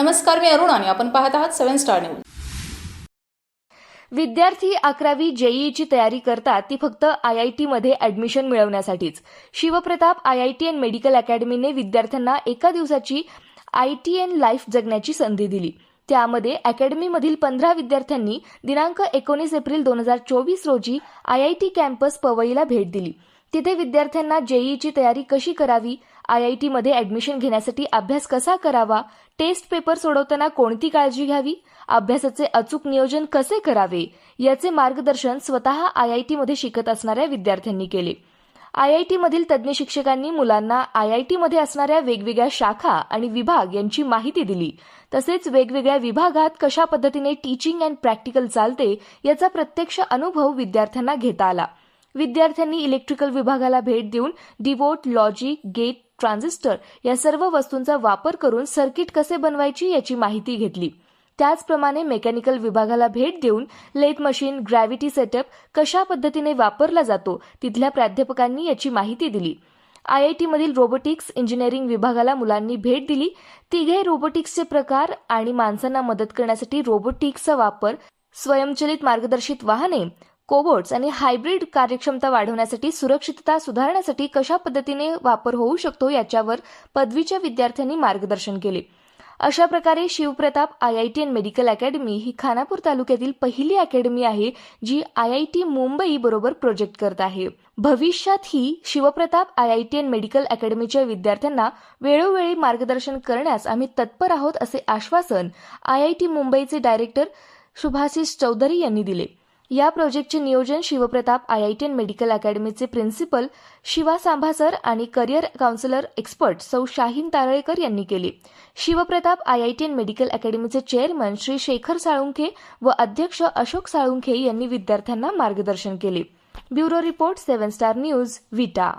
नमस्कार मी अरुण आणि आपण पाहत आहात सेव्हन स्टार न्यूज. विद्यार्थी अकरावी जेईईची तयारी करतात ती फक्त आय आय टीमध्ये admission मिळवण्यासाठीच. Shivpratap I I T and medical अकॅडमीने विद्यार्थ्यांना एका दिवसाची आय टी एन लाईफ जगण्याची संधी दिली. त्यामध्ये अकॅडमीमधील पंधरा विद्यार्थ्यांनी दिनांक एकोणीस एप्रिल दोन हजार चोवीस रोजी आय आय टी कॅम्पस पवईला भेट दिली. तिथे विद्यार्थ्यांना जेईईची तयारी कशी करावी आय आय टीमध्ये ॲडमिशन घेण्यासाठी अभ्यास कसा करावा टेस्ट पेपर सोडवताना कोणती काळजी घ्यावी अभ्यासाचे अचूक नियोजन कसे करावे याचे मार्गदर्शन स्वतः आय आय टीमध्ये शिकत असणाऱ्या विद्यार्थ्यांनी केले. आय आय टीमधील तज्ज्ञ शिक्षकांनी मुलांना आय आय टीमध्ये असणाऱ्या वेगवेगळ्या शाखा आणि विभाग यांची माहिती दिली. तसेच वेगवेगळ्या विभागात कशा पद्धतीने टीचिंग अँड प्रॅक्टिकल चालते याचा प्रत्यक्ष अनुभव विद्यार्थ्यांना घेता आला. विद्यार्थ्यांनी इलेक्ट्रिकल विभागाला भेट देऊन डिवोट लॉजिक गेट ट्रान्झिस्टर या सर्व वस्तूंचा वापर करून सर्किट कसे बनवायची याची माहिती घेतली. त्याचप्रमाणे मेकॅनिकल विभागाला भेट देऊन लेथ मशीन ग्रॅव्हिटी सेटअप कशा पद्धतीने वापरला जातो तिथल्या प्राध्यापकांनी याची माहिती दिली. आय आय टीमधील रोबोटिक्स इंजिनिअरिंग विभागाला मुलांनी भेट दिली. तिघे रोबोटिक्सचे प्रकार आणि माणसांना मदत करण्यासाठी रोबोटिक्सचा वापर स्वयंचलित मार्गदर्शित वाहने कोबोट्स आणि हायब्रिड कार्यक्षमता वाढवण्यासाठी सुरक्षितता सुधारण्यासाठी कशा पद्धतीने वापर होऊ शकतो याच्यावर पदवीच्या विद्यार्थ्यांनी मार्गदर्शन केले. अशा प्रकारे Shivpratap I I T and medical academy ही खानापूर तालुक्यातील पहिली अकॅडमी आहे जी आय आय टी मुंबई बरोबर प्रोजेक्ट करत आहे. भविष्यातही Shivpratap I I T and medical अकॅडमीच्या विद्यार्थ्यांना वेळोवेळी मार्गदर्शन करण्यास आम्ही तत्पर आहोत असे आश्वासन आय आय टी मुंबईचे डायरेक्टर शुभाशिष चौधरी यांनी दिले. या प्रोजेक्टचे नियोजन Shivpratap I I T medical अकॅडमीचे principal Shiva सांभासर आणि करिअर काउन्सिलर एक्सपर्ट सौ शाहीन तारळेकर यांनी केले. Shivpratap I I T medical अकॅडमीचे chairman Shri Shekhar Salunkhe व अध्यक्ष अशोक साळुंखे यांनी विद्यार्थ्यांना मार्गदर्शन केले. Bureau report seven star news Vita